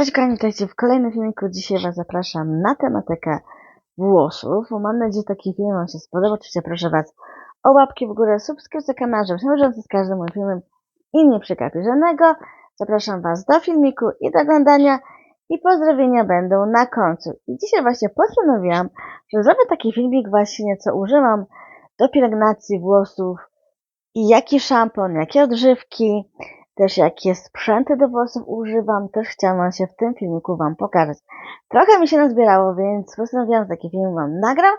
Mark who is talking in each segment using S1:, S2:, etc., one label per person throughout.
S1: Cześć kochani, witajcie w kolejnym filmiku. Dzisiaj Was zapraszam na tematykę włosów. Mam nadzieję, że taki film Wam się spodoba. Oczywiście proszę Was o łapki w górę, subskrypcję kanału, nie bieżący z każdym moim filmem i nie przegapił żadnego. Zapraszam Was do filmiku i do oglądania i pozdrowienia będą na końcu. I dzisiaj właśnie postanowiłam, że zrobię taki filmik właśnie, co używam do pielęgnacji włosów i jaki szampon, jakie odżywki, też jakie sprzęty do włosów używam, też chciałam się w tym filmiku Wam pokazać. Trochę mi się nazbierało, więc postanowiłam, że taki film Wam nagram.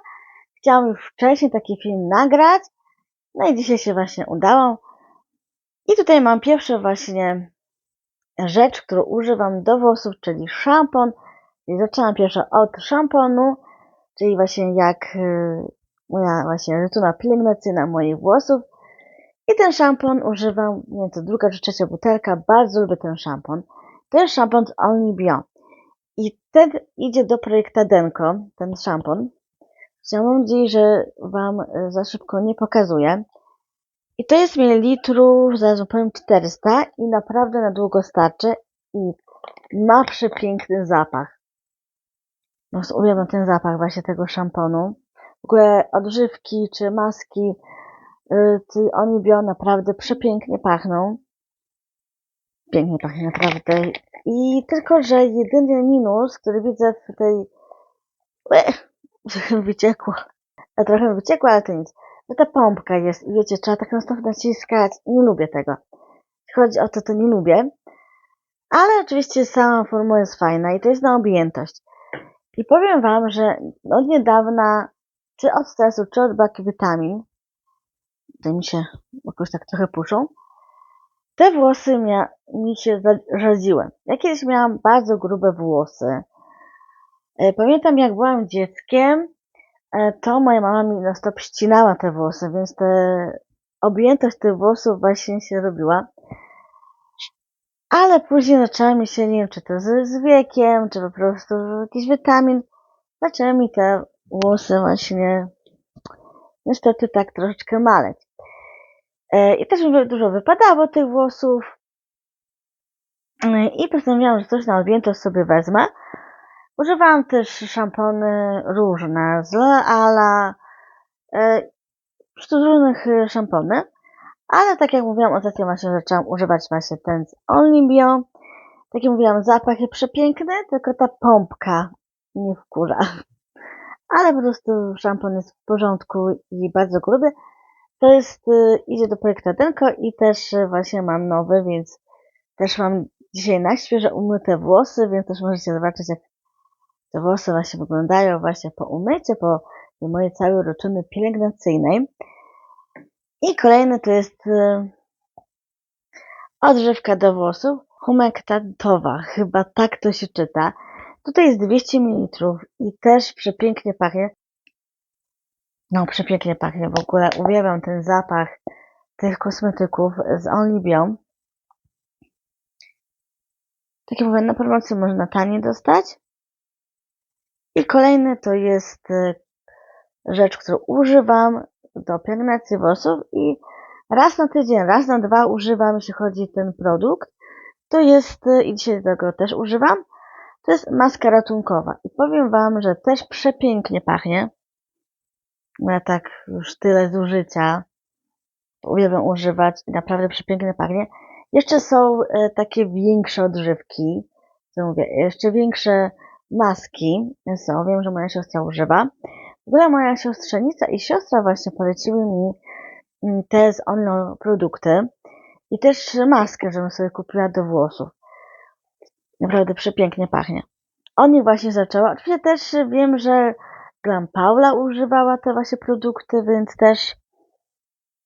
S1: Chciałam już wcześniej taki film nagrać, no i dzisiaj się właśnie udało. I tutaj mam pierwsze właśnie rzecz, którą używam do włosów, czyli szampon. I zaczęłam pierwsze od szamponu, czyli właśnie jak y, moja właśnie rutyna pielęgnacyjna moich włosów. I ten szampon używam, nie to druga czy trzecia butelka, bardzo lubię ten szampon. Jest szampon z Only Bio. I ten idzie do projekta Denko, ten szampon. Mam nadzieję, że Wam e, za szybko nie pokazuję. I to jest mililitrów, zaraz powiem 400 i naprawdę na długo starczy i ma przepiękny zapach. No, uwielbiam ten zapach właśnie tego szamponu. W ogóle odżywki czy maski Y, oni biorą naprawdę przepięknie pachną. Pięknie pachnie naprawdę. I tylko, że jedyny minus, który widzę w tej... Trochę wyciekło. A trochę wyciekło, ale to nic. Że ta pompka jest wiecie, trzeba tak na stop naciskać. Nie lubię tego. Jeśli chodzi o to, to nie lubię. Ale oczywiście sama formuła jest fajna i to jest na objętość. I powiem Wam, że od niedawna, czy od stresu, czy od braku te mi się jakoś tak trochę puszą. Te włosy mia, mi się rzadziły. Ja kiedyś miałam bardzo grube włosy. E, pamiętam jak byłam dzieckiem, e, to moja mama mi na stop ścinała te włosy, więc te objętość tych włosów właśnie się robiła. Ale później zaczęła mi się, nie wiem, czy to z, z wiekiem, czy po prostu jakiś witamin, zaczęły mi te włosy właśnie niestety tak troszeczkę maleć. E, I też mi dużo wypadało tych włosów. E, I postanowiłam, że coś na objętość sobie wezmę. Używałam też szampony różne, z L'Oreala, e, różnych szampony. Ale tak jak mówiłam, ostatnio właśnie zaczęłam używać właśnie ten z Only Bio. Tak jak mówiłam, zapach jest przepiękny, tylko ta pompka nie wkurza. Ale po prostu szampon jest w porządku i bardzo go. To jest, y, idzie do projektu Denko i też y, właśnie mam nowy, więc też mam dzisiaj na świeże umyte włosy, więc też możecie zobaczyć jak te włosy właśnie wyglądają właśnie po umyciu, po mojej całej rutyny pielęgnacyjnej. I kolejny to jest y, odżywka do włosów humektatowa, chyba tak to się czyta. Tutaj jest 200 ml i też przepięknie pachnie. No, przepięknie pachnie w ogóle. Uwielbiam ten zapach tych kosmetyków z Only Bio. Takie mówię, na promocji można taniej dostać. I kolejny to jest y, rzecz, którą używam do pielęgnacji włosów i raz na tydzień, raz na dwa używam, jeśli chodzi o ten produkt. To jest, y, i dzisiaj tego też używam, to jest maska ratunkowa. I powiem Wam, że też przepięknie pachnie ja tak już tyle zużycia uwielbiam używać i naprawdę przepięknie pachnie. Jeszcze są e, takie większe odżywki, co mówię, jeszcze większe maski są, wiem, że moja siostra używa. W ogóle moja siostrzenica i siostra właśnie poleciły mi mm, te z Onlo produkty i też maskę, żebym sobie kupiła do włosów. Naprawdę przepięknie pachnie. Oni właśnie zaczęła. Oczywiście też wiem, że Glam Paula używała te właśnie produkty, więc też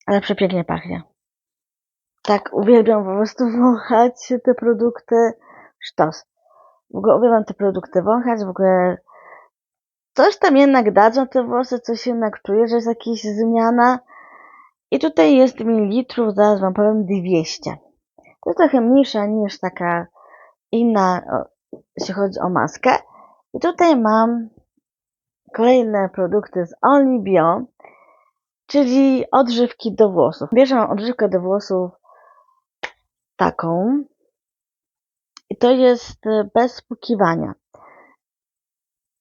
S1: ale przepięknie pachnie. Tak, uwielbiam po prostu wąchać te produkty. Sztos. W ogóle uwielbiam te produkty wąchać, w ogóle coś tam jednak dadzą te włosy, coś jednak czuję, że jest jakaś zmiana. I tutaj jest mililitrów, zaraz wam powiem 200. To jest trochę mniejsza niż taka inna, jeśli chodzi o maskę. I tutaj mam kolejne produkty z Only czyli odżywki do włosów. Bierzemy odżywkę do włosów taką. I to jest e, bez spłukiwania.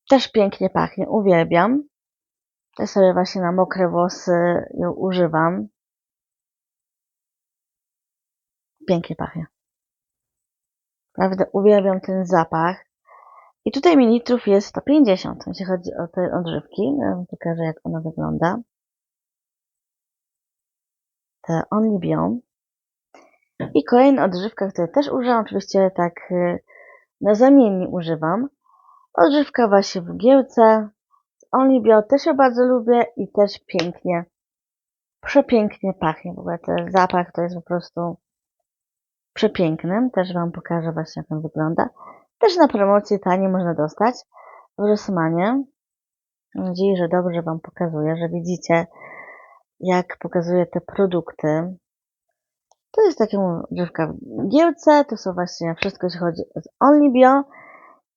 S1: Też pięknie pachnie, uwielbiam. Ja sobie właśnie na mokre włosy ją używam. Pięknie pachnie. Naprawdę uwielbiam ten zapach. I tutaj mililitrów jest 150, jeśli chodzi o te odżywki. Ja wam pokażę, jak ona wygląda. Te Only. I kolejna odżywka, której też używam, oczywiście tak y, na zamiennie używam. Odżywka właśnie w giełce. Only Bio też ją bardzo lubię i też pięknie, przepięknie pachnie. W ogóle ten zapach to jest po prostu przepiękny. Też Wam pokażę właśnie, jak on wygląda. Też na promocji taniej można dostać w Rossmanie. Mam nadzieję, że dobrze Wam pokazuję, że widzicie, jak pokazuję te produkty. To jest taka odżywka w giełce, to są właśnie wszystko, jeśli chodzi o Only Bio.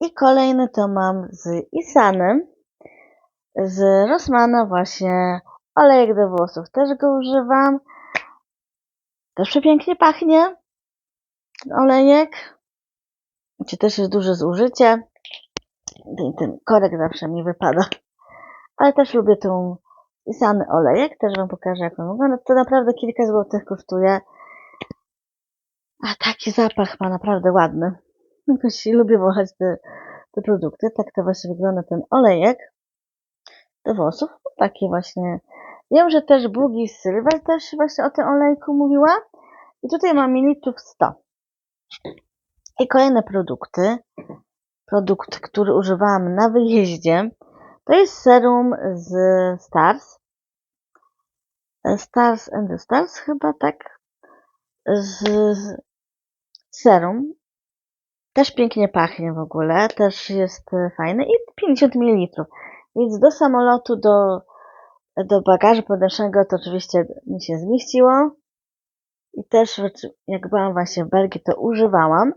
S1: I kolejny to mam z Isany, z Rossmana właśnie olejek do włosów. Też go używam. Też przepięknie pachnie olejek. Czy też jest duże zużycie. Ten, ten korek zawsze mi wypada. Ale też lubię tą Isany olejek. Też Wam pokażę, jak on wygląda. To naprawdę kilka złotych kosztuje. A taki zapach ma naprawdę ładny. Jakoś lubię wąchać te, te produkty. Tak to właśnie wygląda ten olejek do włosów. Taki właśnie. Wiem, że też Bugi Silver też właśnie o tym olejku mówiła. I tutaj mam mililitrów 100. I kolejne produkty. Produkt, który używałam na wyjeździe. To jest serum z Stars. Stars and the Stars chyba tak. Z, serum. Też pięknie pachnie w ogóle. Też jest fajny. I 50 ml. Więc do samolotu, do, do bagażu podręcznego to oczywiście mi się zmieściło. I też jak byłam właśnie w Belgii, to używałam.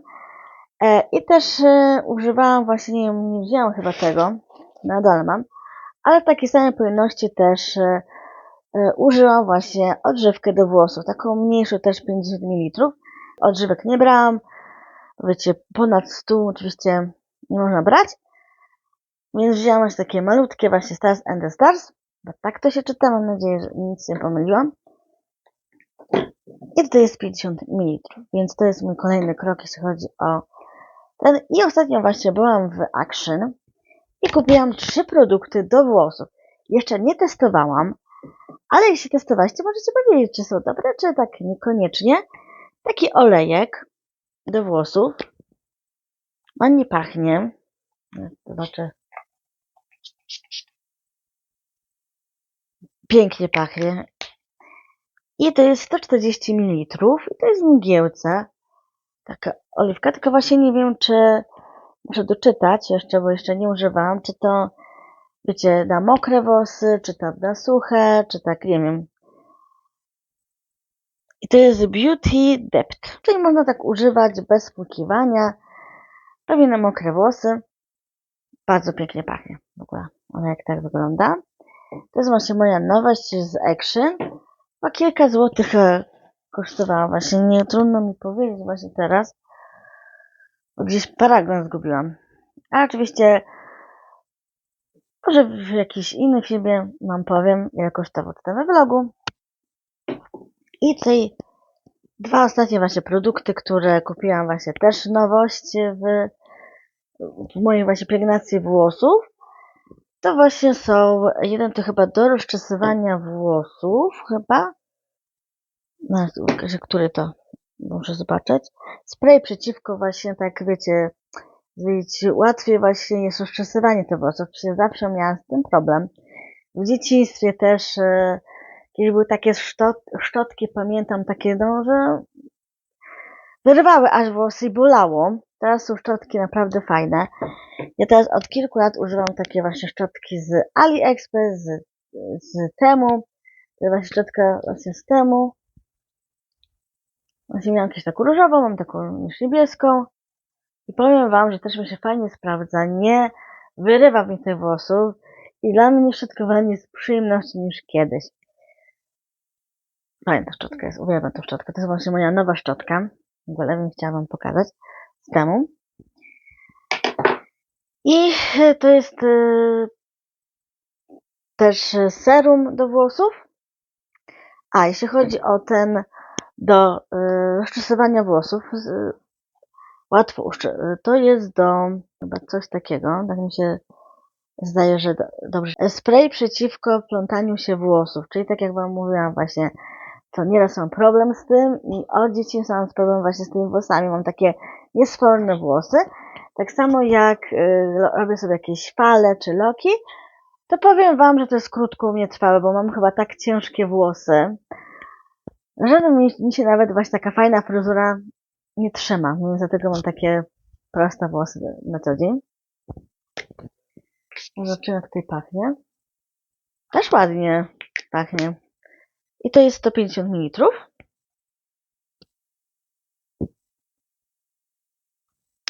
S1: E, I też e, używałam właśnie, nie, wzięłam chyba tego, na dole mam, ale w takiej samej pojemności też e, użyłam właśnie odżywkę do włosów, taką mniejszą też 50 ml. Odżywek nie brałam, wiecie, ponad 100 oczywiście nie można brać, więc wzięłam właśnie takie malutkie właśnie Stars and the Stars, bo tak to się czyta, mam nadzieję, że nic nie pomyliłam. I tutaj jest 50 ml, więc to jest mój kolejny krok, jeśli chodzi o ten. I ostatnio właśnie byłam w Action i kupiłam trzy produkty do włosów. Jeszcze nie testowałam, ale jeśli testowaliście, możecie powiedzieć, czy są dobre, czy tak niekoniecznie. Taki olejek do włosów. Ładnie pachnie. Zobaczę. Pięknie pachnie. I to jest 140 ml. I to jest mgiełce. Taka oliwka, tylko właśnie nie wiem, czy muszę doczytać jeszcze, bo jeszcze nie używałam, czy to wiecie, na mokre włosy, czy to na suche, czy tak, nie wiem. I to jest Beauty Depth, czyli można tak używać bez spłukiwania, prawie na mokre włosy. Bardzo pięknie pachnie w ogóle. Ona jak tak wygląda. To jest właśnie moja nowość z Action. Ma kilka złotych e, kosztowała właśnie. Nie trudno mi powiedzieć właśnie teraz. Gdzieś paragon zgubiłam. A oczywiście może w jakiś inny filmie wam powiem, kosztował to we vlogu. I tutaj dwa ostatnie właśnie produkty, które kupiłam właśnie też nowość w, w mojej właśnie pielęgnacji włosów. To właśnie są, jeden to chyba do rozczesywania włosów, chyba. No, który to? Muszę zobaczyć. Spray przeciwko właśnie, tak wiecie, wiecie, łatwiej właśnie jest rozczesywanie tych włosów. Przecież zawsze miałam z tym problem. W dzieciństwie też, e, kiedyś były takie szczot, szczotki, pamiętam, takie, no, że wyrwały aż włosy i bolało. Teraz są szczotki naprawdę fajne. Ja teraz od kilku lat używam takie właśnie szczotki z AliExpress, z, z Temu. To jest właśnie szczotka właśnie z Temu. Właśnie miałam jakąś taką różową, mam taką już niebieską. I powiem wam, że też mi się fajnie sprawdza. Nie wyrywa mi tych włosów. I dla mnie szczotkowanie jest przyjemnością niż kiedyś. Fajna ta szczotka jest, uwielbiam tę szczotkę. To jest właśnie moja nowa szczotka. W ogóle bym chciała wam pokazać. temu. I to jest e, też serum do włosów. A jeśli chodzi o ten do e, rozczesywania włosów, z- łatwo uszcze- to jest do chyba coś takiego, tak mi się zdaje, że do, dobrze. Spray przeciwko plątaniu się włosów, czyli tak jak wam mówiłam właśnie, to nieraz mam problem z tym i od dzieciństwa mam problem właśnie z tymi włosami. Mam takie niesforne włosy. Tak samo jak y, robię sobie jakieś fale czy loki, to powiem wam, że to jest krótko u mnie trwałe, bo mam chyba tak ciężkie włosy, że mi, mi się nawet właśnie taka fajna fryzura nie trzyma. Więc dlatego mam takie proste włosy na co dzień. Zobaczymy jak tutaj pachnie. Też ładnie pachnie. I to jest 150 ml.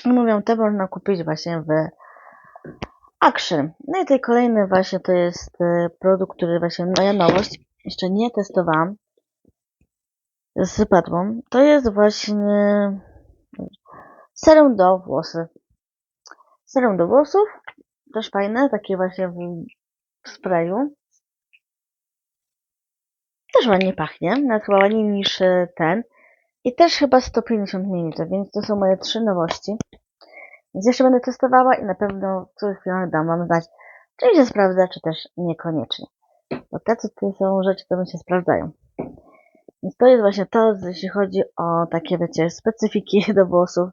S1: Mówią, te można kupić właśnie w Akrzy. No i tutaj kolejny właśnie to jest e, produkt, który właśnie moja nowość. Jeszcze nie testowałam. Z Padłą. To jest właśnie serum do włosów. Serum do włosów. Też fajne, takie właśnie w w sprayu. Też ładnie pachnie, nawet chyba ładniej niż e, ten. I też chyba 150 ml, więc to są moje trzy nowości. Więc jeszcze będę testowała i na pewno w których chwilach dam wam znać, czy mi się sprawdza, czy też niekoniecznie. Bo te, co tu są rzeczy, to mi się sprawdzają. To jest właśnie to, jeśli chodzi o takie, wiecie, specyfiki do włosów,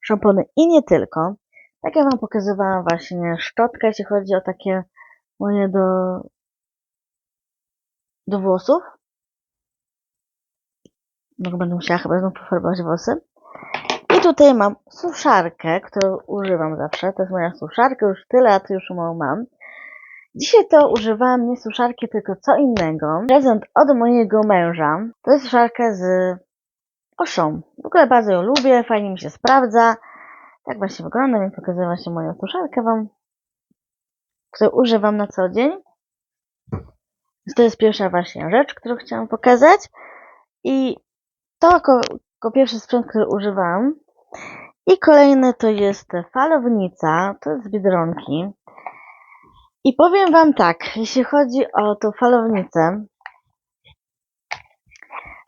S1: szampony i nie tylko. Tak jak wam pokazywałam właśnie szczotkę, jeśli chodzi o takie moje do, do włosów. No będę musiała chyba znów pofarbować włosy. I tutaj mam suszarkę, którą używam zawsze. To jest moja suszarka, już tyle lat już ją mam. Dzisiaj to używałam nie suszarki, tylko co innego. Prezent od mojego męża. To jest suszarka z oszą. W ogóle bardzo ją lubię, fajnie mi się sprawdza. Tak właśnie wygląda, więc pokazuję właśnie moją suszarkę wam, którą używam na co dzień. To jest pierwsza właśnie rzecz, którą chciałam pokazać. I to jako, jako pierwszy sprzęt, który używam. I kolejny to jest falownica, to jest z Biedronki. I powiem wam tak, jeśli chodzi o tą falownicę,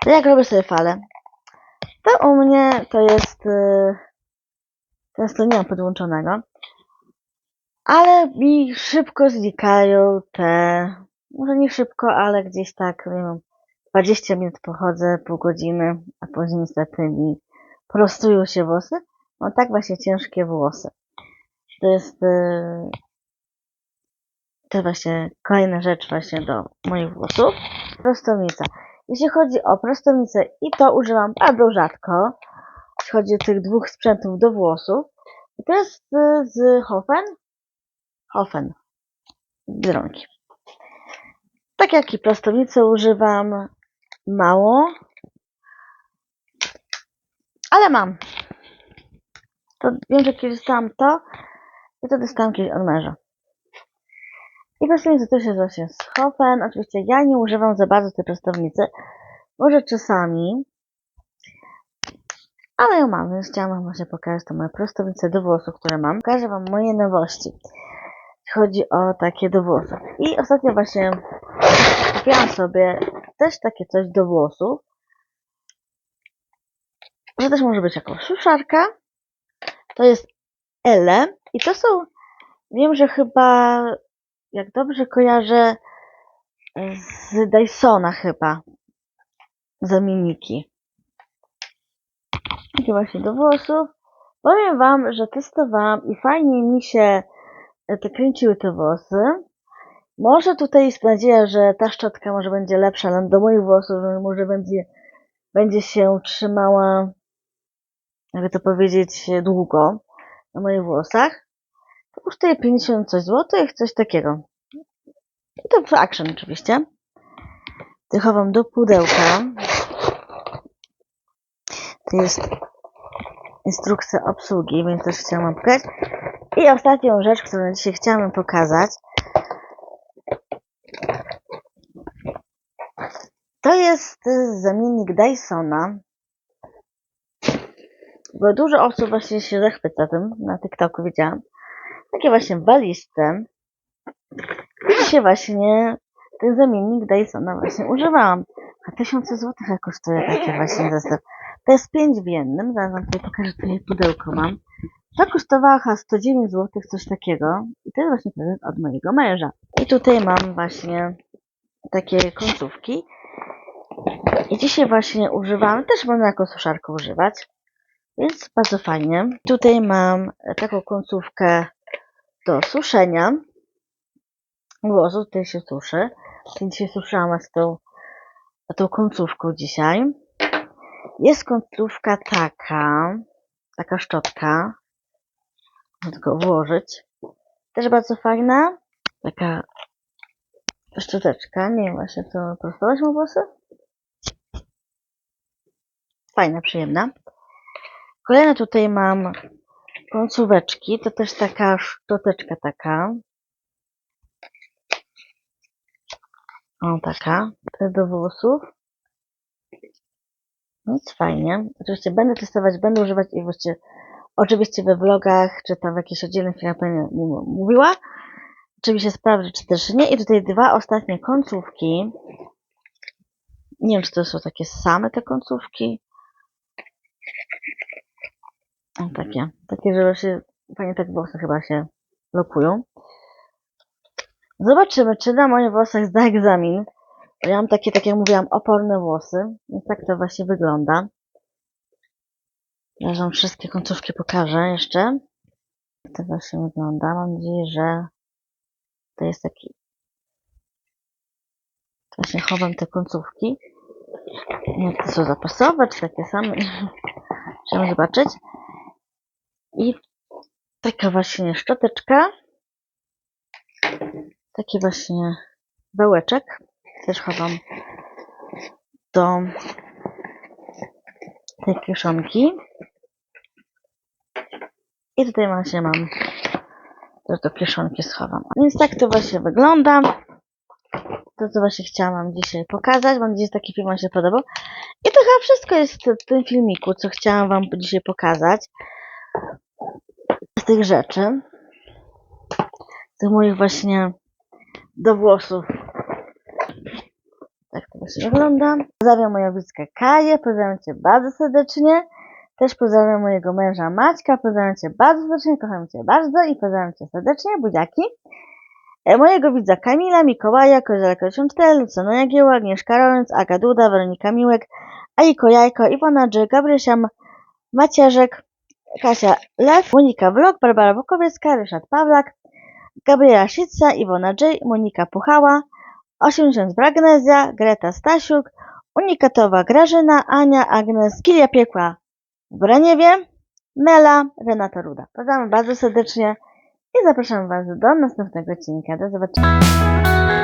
S1: to jak robię sobie falę, to u mnie to jest, yy, często nie mam podłączonego, ale mi szybko znikają te, może nie szybko, ale gdzieś tak, nie wiem, 20 minut pochodzę, pół godziny, a później niestety mi prostują się włosy. Mam tak właśnie ciężkie włosy. To jest, yy, to właśnie kolejna rzecz właśnie do moich włosów. Prostownica. Jeśli chodzi o prostownicę i to używam bardzo rzadko, jeśli chodzi o tych dwóch sprzętów do włosów. I to jest y, z Hofen. Hofen. Biedronki. Tak jak i prostownicę używam mało, ale mam. To wiem, że kiedyś dostałam to i to dostałam kiedyś od męża. I prostownica też jest właśnie z Hofen. Oczywiście ja nie używam za bardzo tej prostownicy. Może czasami. Ale ją mam, więc chciałam wam właśnie pokazać to moje prostownice do włosów, które mam. Pokażę wam moje nowości. Chodzi o takie do włosów. I ostatnio właśnie kupiłam sobie też takie coś do włosów. Że też może być jako suszarka. To jest Ele. I to są, wiem, że chyba, jak dobrze kojarzę, z Dysona chyba. Zamienniki. Takie właśnie do włosów. Powiem wam, że testowałam i fajnie mi się e, te kręciły te włosy. Może tutaj jest nadzieja, że ta szczotka może będzie lepsza do moich włosów, że może będzie, będzie się trzymała, jakby to powiedzieć, długo na moich włosach. Kosztuje 50 coś złotych, coś takiego. I to w Action oczywiście. To chowam do pudełka. To jest instrukcja obsługi, więc też chciałam pokazać. I ostatnią rzecz, którą dzisiaj chciałam pokazać, to jest zamiennik Dysona. bo dużo osób właśnie się zachwyca tym, na TikToku widziałam. Takie właśnie walizce. I dzisiaj właśnie ten zamiennik Dysona właśnie używałam. A tysiące złotych kosztuje taki właśnie zestaw. To jest 5 w jednym, zaraz tutaj pokażę, tutaj pudełko mam. To kosztowało chyba 109 zł, coś takiego. I to jest właśnie prezent od mojego męża. I tutaj mam właśnie takie końcówki. I dzisiaj właśnie używam, też można jako suszarkę używać. Więc bardzo fajnie. Tutaj mam taką końcówkę do suszenia włosów. Tutaj się suszy. Dzisiaj suszyłam z tą, tą końcówką dzisiaj. Jest końcówka taka, taka szczotka. Muszę tylko włożyć. Też bardzo fajna. Taka szczoteczka. Nie wiem właśnie co prostować mu włosy. Fajna, przyjemna. Kolejne tutaj mam końcóweczki. To też taka szczoteczka taka. O, taka. Do włosów. Nic fajnie. Oczywiście będę testować, będę używać i właściwie oczywiście we vlogach, czy tam w jakichś oddzielnych filmach będę mówiła. Czy mi się sprawdzi, czy też nie. I tutaj dwa ostatnie końcówki. Nie wiem, czy to są takie same te końcówki. O, takie. Takie, że się fajnie tak włosy chyba się lokują. Zobaczymy, czy na moich włosach zda egzamin. Bo Ja mam takie, tak jak mówiłam, oporne włosy. Więc tak to właśnie wygląda. Ja wam wszystkie końcówki pokażę jeszcze. Jak to właśnie wygląda. Mam nadzieję, że to jest taki... Właśnie chowam te końcówki. Nie to są zapasowe, czy takie same. Trzeba zobaczyć. I taka właśnie szczoteczka. Taki właśnie wałeczek. Też chowam do tej kieszonki. I tutaj właśnie mam też do kieszonki schowam. Więc tak to właśnie wygląda. To co właśnie chciałam dzisiaj pokazać. Mam nadzieję, taki film się podobał. I to chyba wszystko jest w tym filmiku, co chciałam wam dzisiaj pokazać. Z tych rzeczy. Z tych moich właśnie do włosów. Tak to właśnie wygląda. Pozdrawiam moją widzkę Kaję, pozdrawiam Cię bardzo serdecznie. Też pozdrawiam mojego męża Maćka, pozdrawiam Cię bardzo serdecznie, kocham Cię bardzo i pozdrawiam Cię serdecznie, buziaki. E, Mojego widza Kamila, Mikołaja, Kozelka 84, Lucyna Jagieła, Agnieszka Rollins, Aga Duda, Weronika Miłek, Aiko Jajko, Iwona Dży, Gabrysia M- Macierzek, Kasia Lew, Monika Vlog, Barbara Bukowiecka, Ryszard Pawlak, Gabriela Szyca, Iwona J, Monika Puchała, 80 Bragnezja, Greta Stasiuk, Unikatowa Grażyna, Ania, Agnes, Kilia Piekła w Braniewie, Mela, Renata Ruda. Pozdrawiam bardzo serdecznie i zapraszam Was do następnego odcinka. Do zobaczenia.